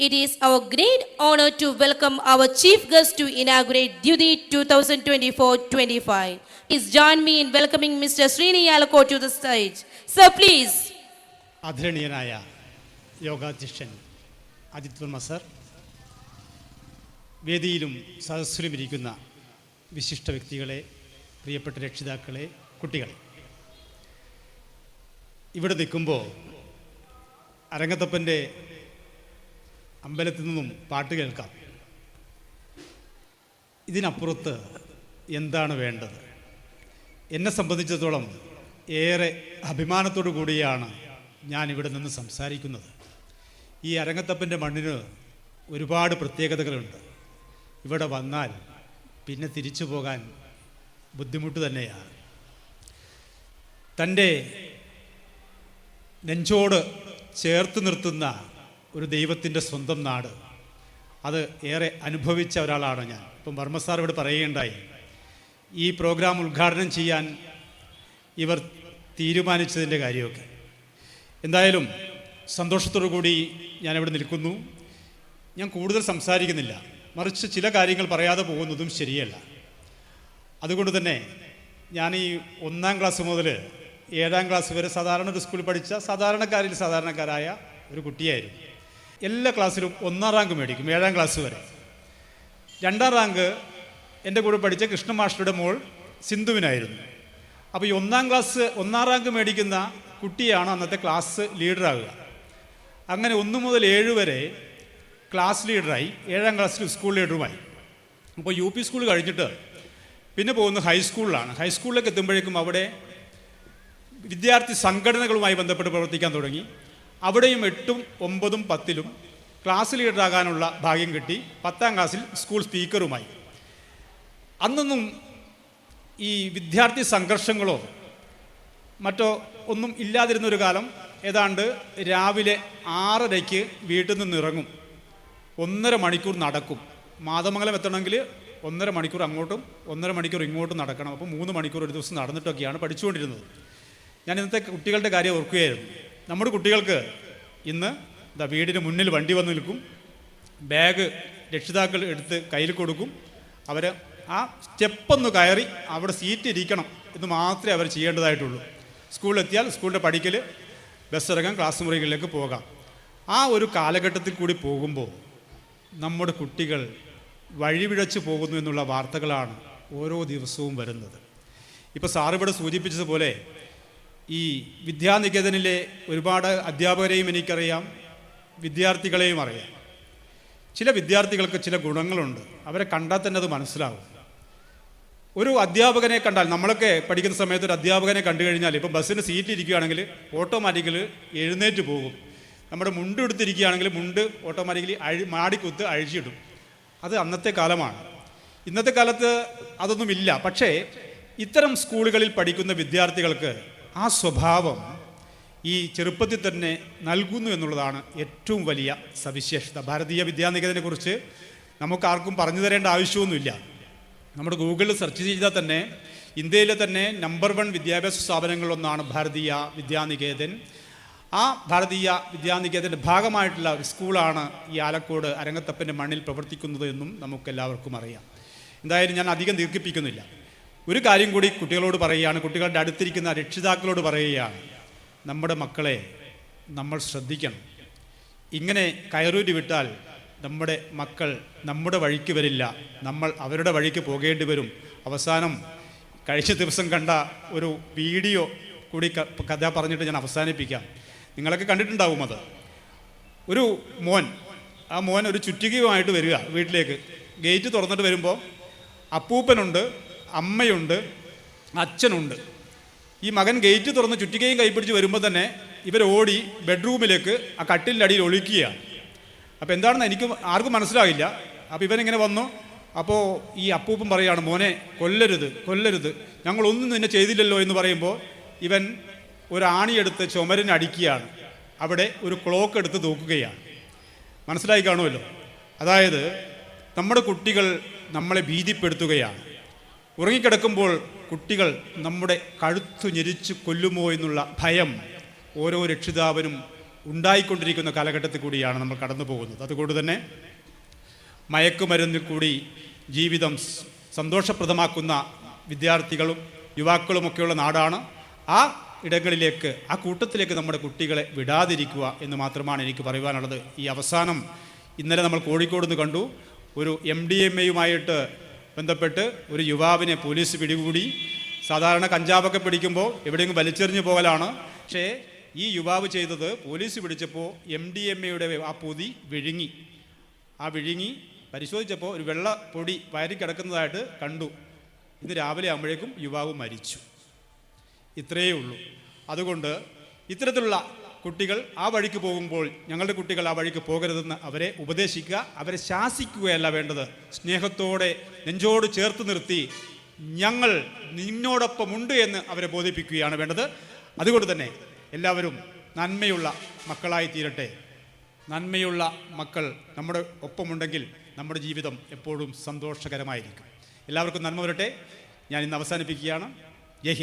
It is our great honor to welcome our chief guest to inaugurate Duty 2024-25. Please join me in welcoming Mr. Srini Yalako to the stage. Sir, please. ആദരണീയനായ യോഗാധ്യക്ഷൻ Ajith Varma sir വേദിയിലും സദസ്സിലും ഇരിക്കുന്ന വിശിഷ്ട വ്യക്തികളെ പ്രിയപ്പെട്ട രക്ഷിതാക്കളെ കുട്ടികളെ ഇവിടെ നിൽക്കുമ്പോൾ അരങ്ങത്തപ്പന്റെ അമ്പലത്തിൽ നിന്നും പാട്ട് കേൾക്കാം. ഇതിനപ്പുറത്ത് എന്താണ് വേണ്ടത്? എന്നെ സംബന്ധിച്ചിടത്തോളം ഏറെ അഭിമാനത്തോടു കൂടിയാണ് ഞാൻ ഇവിടെ നിന്ന് സംസാരിക്കുന്നത്. ഈ അരങ്ങത്തപ്പന്റെ മണ്ണിന് ഒരുപാട് പ്രത്യേകതകളുണ്ട്. ഇവിടെ വന്നാൽ പിന്നെ തിരിച്ചു പോകാൻ ബുദ്ധിമുട്ട് തന്നെയാണ്. തന്റെ നെഞ്ചോട് ചേർത്ത് നിർത്തുന്ന ഒരു ദൈവത്തിന്റെ സ്വന്തം നാട്. അത് ഏറെ അനുഭവിച്ച ഒരാളാണ് ഞാൻ. ഇപ്പം വർമ്മ സാർ ഇവിടെ പറയുകയുണ്ടായി ഈ പ്രോഗ്രാം ഉദ്ഘാടനം ചെയ്യാൻ ഇവർ തീരുമാനിച്ചതിന്റെ കാര്യമൊക്കെ. എന്തായാലും സന്തോഷത്തോടു കൂടി ഞാനിവിടെ നിൽക്കുന്നു. ഞാൻ കൂടുതൽ സംസാരിക്കുന്നില്ല. മറിച്ച് ചില കാര്യങ്ങൾ പറയാതെ പോകുന്നതും ശരിയല്ല. അതുകൊണ്ട് തന്നെ ഞാൻ ഈ ഒന്നാം ക്ലാസ് മുതൽ ഏഴാം ക്ലാസ് വരെ സാധാരണ ഒരു സ്കൂളിൽ പഠിച്ച സാധാരണക്കാരിൽ സാധാരണക്കാരായ ഒരു കുട്ടിയായിരുന്നു. എല്ലാ ക്ലാസ്സിലും ഒന്നാം റാങ്ക് മേടിക്കും ഏഴാം ക്ലാസ് വരെ. രണ്ടാം റാങ്ക് എന്റെ കൂടെ പഠിച്ച കൃഷ്ണ മാസ്റ്ററുടെ മോൾ സിന്ധുവിനായിരുന്നു. അപ്പോൾ ഈ ഒന്നാം ക്ലാസ് ഒന്നാം റാങ്ക് മേടിക്കുന്ന കുട്ടിയാണ് അന്നത്തെ ക്ലാസ് ലീഡറാകുക. അങ്ങനെ ഒന്ന് മുതൽ ഏഴ് വരെ ക്ലാസ് ലീഡറായി ഏഴാം ക്ലാസ്സിൽ സ്കൂൾ ലീഡറുമായി. അപ്പോൾ യു പി സ്കൂൾ കഴിഞ്ഞിട്ട് പിന്നെ പോകുന്നത് ഹൈസ്കൂളിലാണ് ഹൈസ്കൂളിലേക്ക് എത്തുമ്പോഴേക്കും അവിടെ വിദ്യാർത്ഥി സംഘടനകളുമായി ബന്ധപ്പെട്ട് പ്രവർത്തിക്കാൻ തുടങ്ങി. അവിടെയും എട്ടും ഒമ്പതും പത്തിലും ക്ലാസ് ലീഡറാകാനുള്ള ഭാഗ്യം കിട്ടി. പത്താം ക്ലാസ്സിൽ സ്കൂൾ സ്പീക്കറുമായി അന്നൊന്നും ഈ വിദ്യാർത്ഥി സംഘർഷങ്ങളോ മറ്റോ ഒന്നും ഇല്ലാതിരുന്നൊരു കാലം ഏതാണ്ട് രാവിലെ ആറരയ്ക്ക് വീട്ടിൽ നിന്ന് ഇറങ്ങും. ഒന്നര മണിക്കൂർ നടക്കും. മാതമംഗലം എത്തണമെങ്കിൽ ഒന്നര മണിക്കൂർ അങ്ങോട്ടും ഒന്നര മണിക്കൂർ ഇങ്ങോട്ടും നടക്കണം. അപ്പോൾ മൂന്ന് മണിക്കൂർ ഒരു ദിവസം നടന്നിട്ടൊക്കെയാണ് പഠിച്ചുകൊണ്ടിരുന്നത്. ഞാൻ ഇന്നത്തെ കുട്ടികളുടെ കാര്യം ഓർക്കുകയായിരുന്നു. നമ്മുടെ കുട്ടികൾക്ക് ഇന്ന് എന്താ വീടിന് മുന്നിൽ വണ്ടി വന്ന് നിൽക്കും. ബാഗ് രക്ഷിതാക്കൾ എടുത്ത് കയ്യിൽ കൊടുക്കും. അവർ ആ സ്റ്റെപ്പൊന്ന് കയറി അവിടെ സീറ്റ് ഇരിക്കണം എന്ന് മാത്രമേ അവർ ചെയ്യേണ്ടതായിട്ടുള്ളൂ. സ്കൂളിലെത്തിയാൽ സ്കൂളിന്റെ പഠിക്കൽ ബസ് ഇറങ്ങാൻ ക്ലാസ് മുറികളിലേക്ക് പോകാം. ആ ഒരു കാലഘട്ടത്തിൽ കൂടി പോകുമ്പോൾ നമ്മുടെ കുട്ടികൾ വഴിവിഴച്ചു പോകുന്നു എന്നുള്ള വാർത്തകളാണ് ഓരോ ദിവസവും വരുന്നത്. ഇപ്പോൾ സാറിവിടെ സൂചിപ്പിച്ചതുപോലെ ഈ വിദ്യാനികേതനിലെ ഒരുപാട് അധ്യാപകരെയും എനിക്കറിയാം വിദ്യാർത്ഥികളെയും അറിയാം. ചില വിദ്യാർത്ഥികൾക്ക് ചില ഗുണങ്ങളുണ്ട്. അവരെ കണ്ടാൽ തന്നെ അത് മനസ്സിലാവും. ഒരു അധ്യാപകനെ കണ്ടാൽ നമ്മളൊക്കെ പഠിക്കുന്ന സമയത്ത് ഒരു അധ്യാപകനെ കണ്ടു കഴിഞ്ഞാൽ ഇപ്പോൾ ബസ്സിന് സീറ്റ് ഇരിക്കുകയാണെങ്കിൽ ഓട്ടോമാറ്റിക്കലി എഴുന്നേറ്റ് പോകും. നമ്മുടെ മുണ്ട് എടുത്തിരിക്കുകയാണെങ്കിൽ മുണ്ട് ഓട്ടോമാറ്റിക്കലി അഴി മാടിക്കുത്ത് അഴിച്ചിടും. അത് അന്നത്തെ കാലമാണ്. ഇന്നത്തെ കാലത്ത് അതൊന്നുമില്ല. പക്ഷേ ഇത്തരം സ്കൂളുകളിൽ പഠിക്കുന്ന വിദ്യാർത്ഥികൾക്ക് ആ സ്വഭാവം ഈ ചെറുപ്പത്തിൽ തന്നെ നൽകുന്നു എന്നുള്ളതാണ് ഏറ്റവും വലിയ സവിശേഷത. ഭാരതീയ വിദ്യാനികേതനെക്കുറിച്ച് നമുക്കാർക്കും പറഞ്ഞു തരേണ്ട ആവശ്യമൊന്നുമില്ല. നമ്മുടെ ഗൂഗിളിൽ സെർച്ച് ചെയ്താൽ തന്നെ ഇന്ത്യയിലെ തന്നെ നമ്പർ വൺ വിദ്യാഭ്യാസ സ്ഥാപനങ്ങളിലൊന്നാണ് ഭാരതീയ വിദ്യാനികേതൻ. ആ ഭാരതീയ വിദ്യാനികേതന്റെ ഭാഗമായിട്ടുള്ള ഒരു സ്കൂളാണ് ഈ ആലക്കോട് അരങ്ങത്തപ്പന്റെ മണ്ണിൽ പ്രവർത്തിക്കുന്നത് എന്നും നമുക്കെല്ലാവർക്കും അറിയാം. എന്തായാലും ഞാൻ അധികം ദീർഘിപ്പിക്കുന്നില്ല. ഒരു കാര്യം കൂടി കുട്ടികളോട് പറയുകയാണ്. കുട്ടികളുടെ അടുത്തിരിക്കുന്ന രക്ഷിതാക്കളോട് പറയുകയാണ്. നമ്മുടെ മക്കളെ നമ്മൾ ശ്രദ്ധിക്കണം. ഇങ്ങനെ കയറൂരി വിട്ടാൽ നമ്മുടെ മക്കൾ നമ്മുടെ വഴിക്ക് വരില്ല. നമ്മൾ അവരുടെ വഴിക്ക് പോകേണ്ടി വരും. അവസാനം കഴിഞ്ഞ ദിവസം കണ്ട ഒരു വീഡിയോ കൂടി കഥ പറഞ്ഞിട്ട് ഞാൻ അവസാനിപ്പിക്കാം. നിങ്ങളൊക്കെ കണ്ടിട്ടുണ്ടാവും അത്. ഒരു മോൻ ആ മോൻ ഒരു ചുറ്റികയുമായിട്ട് വരിക വീട്ടിലേക്ക്. ഗേറ്റ് തുറന്നിട്ട് വരുമ്പോൾ അപ്പൂപ്പനുണ്ട്. അമ്മയുണ്ട് അച്ഛനുണ്ട്. ഈ മകൻ ഗേറ്റ് തുറന്ന് ചുറ്റികയും കൈപ്പിടിച്ച് വരുമ്പോൾ തന്നെ ഇവർ ഓടി ബെഡ്റൂമിലേക്ക് ആ കട്ടിലിന്റെ അടിയിൽ ഒളിക്കുകയാണ്. അപ്പോൾ എന്താണെന്ന് എനിക്ക് ആർക്കും മനസ്സിലാകില്ല അപ്പോൾ ഇവനിങ്ങനെ വന്നു. അപ്പോൾ ഈ അപ്പൂപ്പൻ പറയുകയാണ് മോനെ കൊല്ലരുത് കൊല്ലരുത്. ഞങ്ങളൊന്നും നിന്നെ ചെയ്തില്ലല്ലോ എന്ന് പറയുമ്പോൾ ഇവൻ ഒരു ആണിയെടുത്ത് ചുമരിന് അടിക്കുകയാണ്. അവിടെ ഒരു ക്ലോക്ക് എടുത്ത് തൂക്കുകയാണ്. മനസ്സിലായി കാണുമല്ലോ? അതായത് നമ്മുടെ കുട്ടികൾ നമ്മളെ ഭീതിപ്പെടുത്തുകയാണ്. ഉറങ്ങിക്കിടക്കുമ്പോൾ കുട്ടികൾ നമ്മുടെ കഴുത്തു ഞെരിച്ച് കൊല്ലുമോ എന്നുള്ള ഭയം ഓരോ രക്ഷിതാവിനും ഉണ്ടായിക്കൊണ്ടിരിക്കുന്ന കാലഘട്ടത്തിൽ കൂടിയാണ് നമ്മൾ കടന്നു പോകുന്നത്. അതുകൊണ്ട് തന്നെ മയക്കുമരുന്നിൽ കൂടി ജീവിതം സന്തോഷപ്രദമാക്കുന്ന വിദ്യാർത്ഥികളും യുവാക്കളുമൊക്കെയുള്ള നാടാണ്. ആ ഇടങ്ങളിലേക്ക് ആ കൂട്ടത്തിലേക്ക് നമ്മുടെ കുട്ടികളെ വിടാതിരിക്കുക എന്ന് മാത്രമാണ് എനിക്ക് പറയുവാനുള്ളത്. ഈ അവസാനം ഇന്നലെ നമ്മൾ കോഴിക്കോട് നിന്ന് കണ്ടു. ഒരു എം ഡി എം എയുമായിട്ട് ബന്ധപ്പെട്ട് ഒരു യുവാവിനെ പോലീസ് പിടികൂടി. സാധാരണ കഞ്ചാവൊക്കെ പിടിക്കുമ്പോൾ എവിടെയെങ്കിലും വലിച്ചെറിഞ്ഞു പോകലാണ്. പക്ഷേ ഈ യുവാവ് ചെയ്തത് പോലീസ് പിടിച്ചപ്പോൾ എം ഡി എം എയുടെ ആ പൊതി വിഴുങ്ങി. ആ വിഴുങ്ങി പരിശോധിച്ചപ്പോൾ ഒരു വെള്ള പൊടി വയറി കിടക്കുന്നതായിട്ട് കണ്ടു. ഇന്ന് രാവിലെ ആകുമ്പോഴേക്കും യുവാവ് മരിച്ചു. ഇത്രയേ ഉള്ളൂ. അതുകൊണ്ട് ഇത്തരത്തിലുള്ള കുട്ടികൾ ആ വഴിക്ക് പോകുമ്പോൾ ഞങ്ങളുടെ കുട്ടികൾ ആ വഴിക്ക് പോകരുതെന്ന് അവരെ ഉപദേശിക്കുക അവരെ ശാസിക്കുകയല്ല വേണ്ടത്. സ്നേഹത്തോടെ നെഞ്ചോട് ചേർത്ത് നിർത്തി ഞങ്ങൾ നിന്നോടൊപ്പമുണ്ട് എന്ന് അവരെ ബോധിപ്പിക്കുകയാണ് വേണ്ടത്. അതുകൊണ്ട് തന്നെ എല്ലാവരും നന്മയുള്ള മക്കളായി തീരട്ടെ. നന്മയുള്ള മക്കൾ നമ്മുടെ ഒപ്പമുണ്ടെങ്കിൽ നമ്മുടെ ജീവിതം എപ്പോഴും സന്തോഷകരമായിരിക്കും. എല്ലാവർക്കും നന്മ വരട്ടെ. ഞാൻ ഇന്ന് അവസാനിപ്പിക്കുകയാണ്. ജയ്